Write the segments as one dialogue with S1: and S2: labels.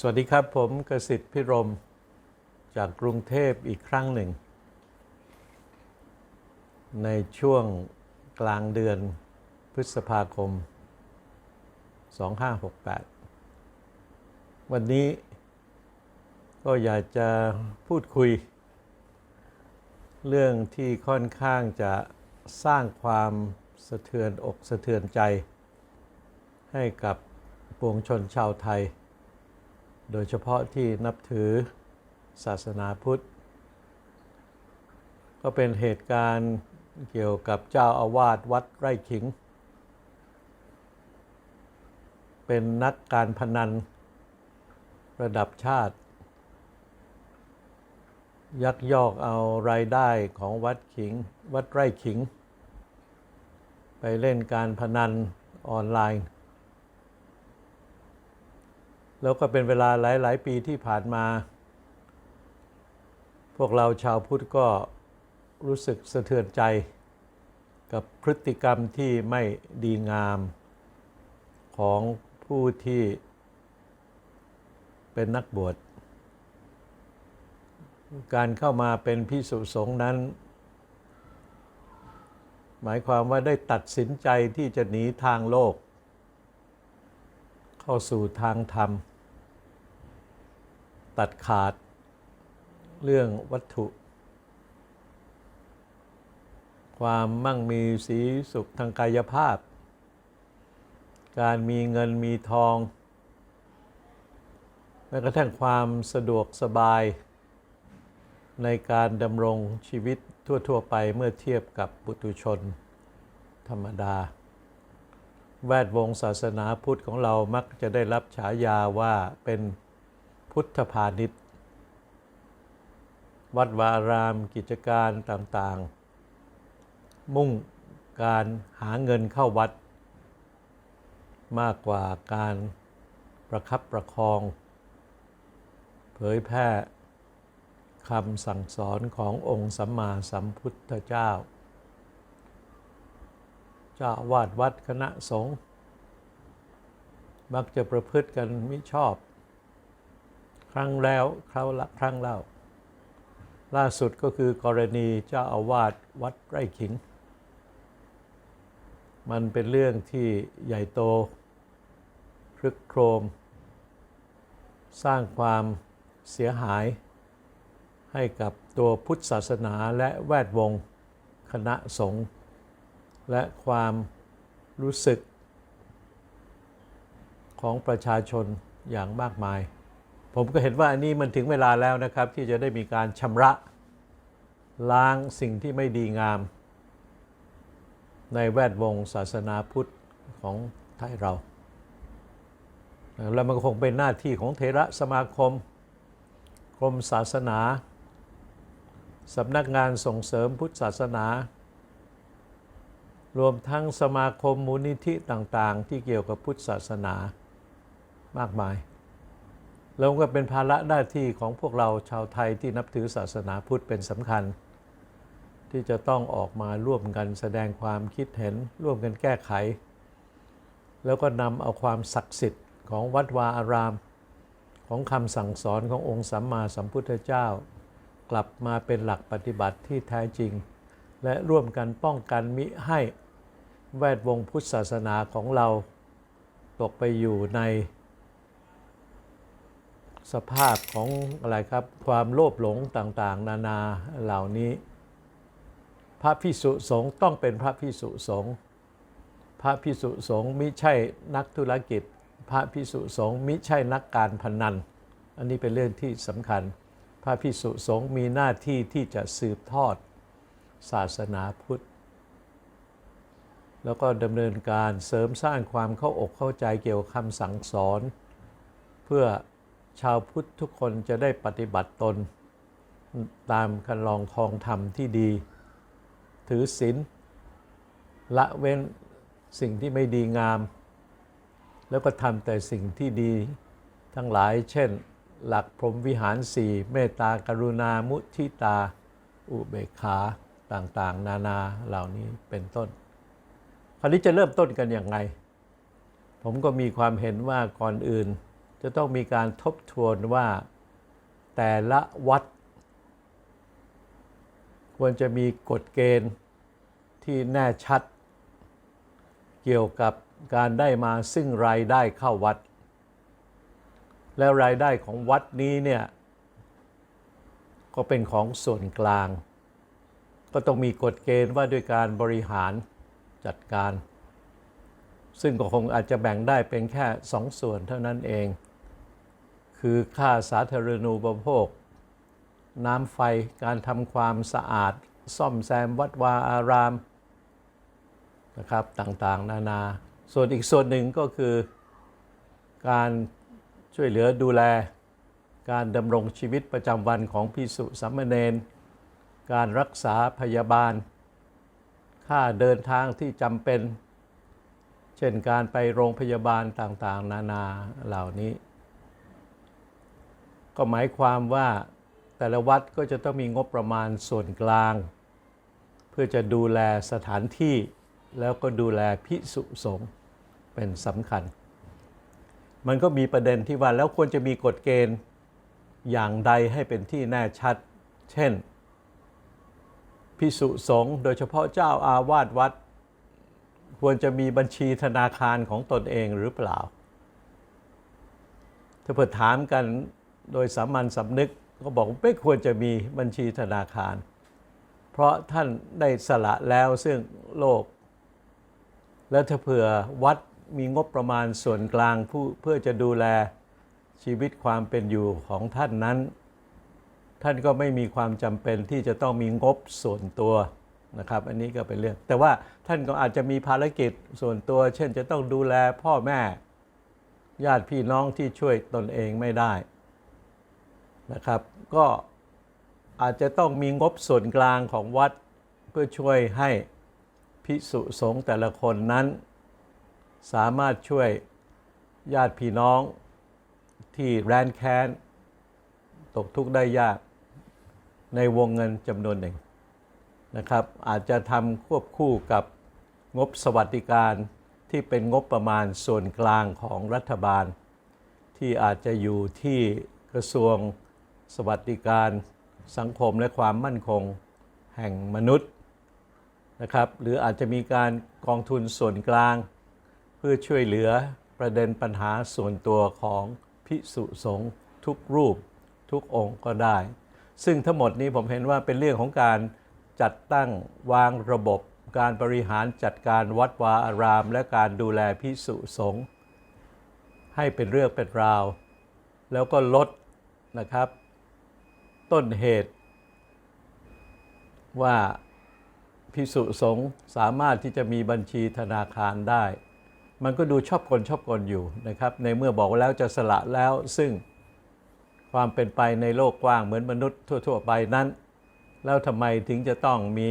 S1: สวัสดีครับผมกสิทธิ์พิรม จากกรุงเทพอีกครั้งหนึ่ง ในช่วงกลางเดือนพฤษภาคม 2568 วันนี้ก็อยากจะพูดคุย เรื่องที่ค่อนข้างจะสร้างความสะเทือนอกสะเทือนใจ ให้กับปวงชนชาวไทย โดยเฉพาะที่นับถือศาสนาพุทธ ก็เป็นเหตุการณ์เกี่ยวกับเจ้าอาวาสวัดไร่ขิง เป็นนักการพนันระดับชาติ ยักยอกเอารายได้ของวัดขิง วัดไร่ขิง ไปเล่นการพนันออนไลน์ แล้วก็เป็นเวลาหลาย ๆ ปีที่ผ่านมา พวกเราชาวพุทธก็รู้สึกสะเทือนใจ กับพฤติกรรมที่ไม่ดีงาม ของผู้ที่เป็นนักบวช การเข้ามาเป็นพิสุสงฆ์นั้น หมายความว่าได้ตัดสินใจที่จะหนีทางโลก เข้าสู่ทางธรรม ตัดขาดเรื่องวัตถุ ความมั่งมีสีสุขทางกายภาพ การมีเงินมีทองแม้กระทั่งความสะดวกสบาย ในการดำรงชีวิตทั่ว ๆ ไปเมื่อเทียบกับปุตุชน ธรรมดา แวดวงศาสนาพุทธของเรามักจะได้รับฉายาว่าเป็น พุทธพาณิชย์ วัดวารามกิจการต่างๆ มุ่งการหาเงินเข้าวัด มากกว่าการประคับประคอง เผยแพร่คำสั่งสอนขององค์สัมมาสัมพุทธเจ้า เจ้าอาวาดวัดคณะสงฆ์มักจะประพฤติกันมิชอบ ครั้งแล้วคราวละครั้งเล่า ล่าสุดก็คือกรณีเจ้าอาวาสวัดไร่ขิง มันเป็นเรื่องที่ใหญ่โตพรึกโครม สร้างความเสียหายให้กับตัวพุทธศาสนาและแวดวงคณะสงฆ์และความรู้สึกของประชาชนอย่างมากมาย ผมก็เห็นว่าอันนี้มันถึงเวลาแล้วนะครับ ที่จะได้มีการชำระล้างสิ่งที่ไม่ดีงาม ในแวดวงศาสนาพุทธของไทยเรา แล้วมันคงเป็นหน้าที่ของเทระสมาคม กรมศาสนาสำนักงานส่งเสริมพุทธศาสนา รวมทั้งสมาคมมูลนิธิต่างๆ ที่เกี่ยวกับพุทธศาสนามากมาย แล้วก็เป็นภาระหน้าที่ของพวกเราชาวไทยที่นับถือศาสนาพุทธเป็นสำคัญ ที่จะต้องออกมาร่วมกันแสดงความคิดเห็นร่วมกันแก้ไข แล้วก็นำเอาความศักดิ์สิทธิ์ของวัดวาอาราม ของคำสั่งสอนขององค์สัมมาสัมพุทธเจ้า กลับมาเป็นหลักปฏิบัติที่แท้จริง และร่วมกันป้องกันมิให้แวดวงพุทธศาสนาของเรา ตกไปอยู่ใน สภาพของอะไรครับ ความโลภหลงต่างๆ นานาเหล่านี้ พระพิสุสงฆ์ต้องเป็นพระพิสุสงฆ์พระพิสุสงฆ์มิใช่นักธุรกิจ พระพิสุสงฆ์มิใช่นักการพนัน อันนี้เป็นเรื่องที่สำคัญ พระพิสุสงฆ์มีหน้าที่ที่จะสืบทอดศาสนาพุทธแล้วก็ดำเนินการเสริมสร้างความเข้าอกเข้าใจเกี่ยวกับคำสั่งสอน เพื่อ ชาวพุทธทุกคนจะได้ปฏิบัติตน ตามคันลองทองธรรมที่ดี ถือศีลละเว้นสิ่งที่ไม่ดีงาม แล้วก็ทำแต่สิ่งที่ดีทั้งหลายเช่น หลักพรหมวิหารสี่เมตตากรุณามุทิตา อุเบกขาต่างๆ นานาเหล่านี้เป็นต้น คราวนี้จะเริ่มต้นกันอย่างไงผมก็มีความเห็นว่าก่อนอื่น จะต้องมีการทบทวนว่าแต่ละวัด ควรจะมีกฎเกณฑ์ที่แน่ชัด เกี่ยวกับการได้มาซึ่งรายได้เข้าวัด แล้วรายได้ของวัดนี้เนี่ยก็เป็นของส่วนกลาง ก็ต้องมีกฎเกณฑ์ว่าด้วยการบริหารจัดการ ซึ่งก็คงอาจจะแบ่งได้เป็นแค่สองส่วนเท่านั้นเอง คือค่าสาธารณูปโภค น้ำไฟการทำความสะอาด ซ่อมแซมวัดวาอารามนะครับต่างๆ นานา ส่วนอีกส่วนหนึ่งก็คือการช่วยเหลือดูแล การดำรงชีวิตประจำวันของพิสุสัมมเนนการรักษาพยาบาล ค่าเดินทางที่จำเป็น เช่นการไปโรงพยาบาลต่างๆ นานาเหล่านี้ ก็หมายความว่าแต่ละวัดก็จะต้องมีงบประมาณส่วนกลาง เพื่อจะดูแลสถานที่แล้วก็ดูแลพิสุสงฆ์เป็นสำคัญ มันก็มีประเด็นที่ว่าแล้วควรจะมีกฎเกณฑ์อย่างใดให้เป็นที่แน่ชัด เช่น พิสุสงฆ์โดยเฉพาะเจ้าอาวาสวัด ควรจะมีบัญชีธนาคารของตนเองหรือเปล่า ถ้าเปิดถามกัน โดยสามัญสำนึกก็บอกไม่ควรจะมีบัญชีธนาคาร เพราะท่านได้สละแล้วซึ่งโลก แล้วถ้าเผื่อวัดมีงบประมาณส่วนกลางผู้เพื่อจะดูแลชีวิตความเป็นอยู่ของท่านนั้น ท่านก็ไม่มีความจำเป็นที่จะต้องมีงบส่วนตัวนะครับ อันนี้ก็เป็นเรื่อง แต่ว่าท่านก็อาจจะมีภารกิจส่วนตัว เช่นจะต้องดูแลพ่อแม่ ญาติพี่น้องที่ช่วยตนเองไม่ได้ นะครับ ก็อาจจะต้องมีงบส่วนกลางของวัด เพื่อช่วยให้พิสุสงฆ์แต่ละคนนั้น สามารถช่วยญาติพี่น้องที่แรนแค้น ตกทุกข์ได้ยากในวงเงินจำนวนหนึ่งนะครับ อาจจะทำควบคู่กับงบสวัสดิการที่เป็นงบประมาณส่วนกลางของรัฐบาล ที่อาจจะอยู่ที่กระทรวง สวัสดิการสังคมและความมั่นคงแห่งมนุษย์นะครับ หรืออาจจะมีการกองทุนส่วนกลาง เพื่อช่วยเหลือประเด็นปัญหาส่วนตัวของพิสุสงฆ์ทุกรูปทุกองค์ก็ได้ ซึ่งทั้งหมดนี้ผมเห็นว่าเป็นเรื่องของการจัดตั้งวางระบบ การบริหารจัดการวัดวาอาราม และการดูแลพิสุสงฆ์ให้เป็นเรื่องเป็นราว แล้วก็ลดนะครับ ต้นเหตุ ว่าพิสุสงฆ์สามารถที่จะมีบัญชีธนาคารได้ มันก็ดูชอบกลชอบกลอยู่นะครับ ในเมื่อบอกว่าแล้วจะสละแล้วซึ่งความเป็นไปในโลกกว้างเหมือนมนุษย์ทั่ว ๆ ไปนั้น แล้วทำไมถึงจะต้องมี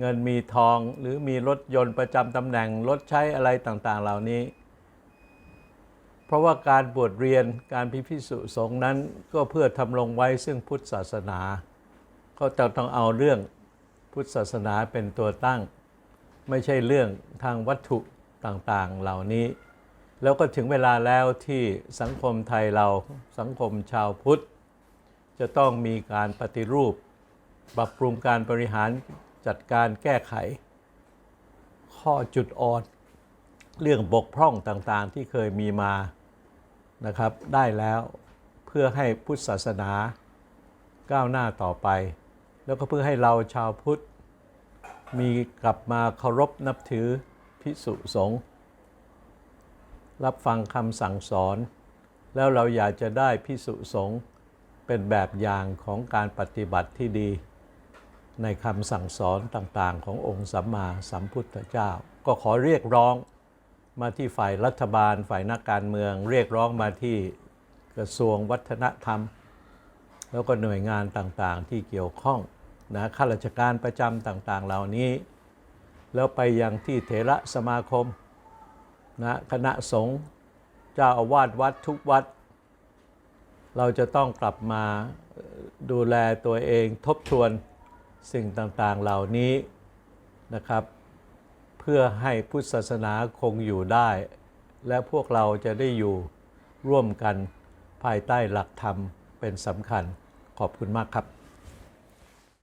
S1: เงินมีทองหรือมีรถยนต์ประจำตำแหน่งรถใช้อะไรต่างๆ เหล่านี้ ราะว่าการบวชเรียนการพิพิสุสงนั้นก็เพื่อทำลงไว้ซึ่งพุทธศาสนา ก็จะต้องเอาเรื่องพุทธศาสนาเป็นตัวตั้ง ไม่ใช่เรื่องทางวัตถุต่างๆเหล่านี้ แล้วก็ถึงเวลาแล้วที่สังคมไทยเราสังคมชาวพุทธ จะต้องมีการปฏิรูป ปรับปรุงการบริหารจัดการแก้ไข ข้อจุดอ่อนเรื่องบกพร่องต่างๆที่เคยมีมา นะครับได้แล้วเพื่อให้พุทธศาสนาก้าวหน้าต่อไป แล้วก็เพื่อให้เราชาวพุทธ มีกลับมาเคารพนับถือพิสุสงฆ์รับฟังคำสั่งสอน แล้วเราอยากจะได้พิสุสงฆ์เป็นแบบอย่างของการปฏิบัติที่ดี ในคำสั่งสอนต่างๆ ขององค์สัมมาสัมพุทธเจ้า ก็ขอเรียกร้อง มาที่ฝ่ายรัฐบาล ฝ่ายนักการเมือง เรียกร้องมาที่กระทรวงวัฒนธรรม แล้วก็หน่วยงานต่างๆ ที่เกี่ยวข้องนะข้าราชการประจำต่างๆ เหล่านี้ แล้วไปยังที่เถระสมาคมนะคณะสงฆ์เจ้าอาวาสวัดทุกวัด เราจะต้องกลับมาดูแลตัวเองทบทวนสิ่งต่างๆเหล่านี้นะครับ เพื่อให้พุทธศาสนาคงอยู่ได้ และพวกเราจะได้อยู่ร่วมกันภายใต้หลักธรรมเป็นสำคัญขอบคุณมากครับ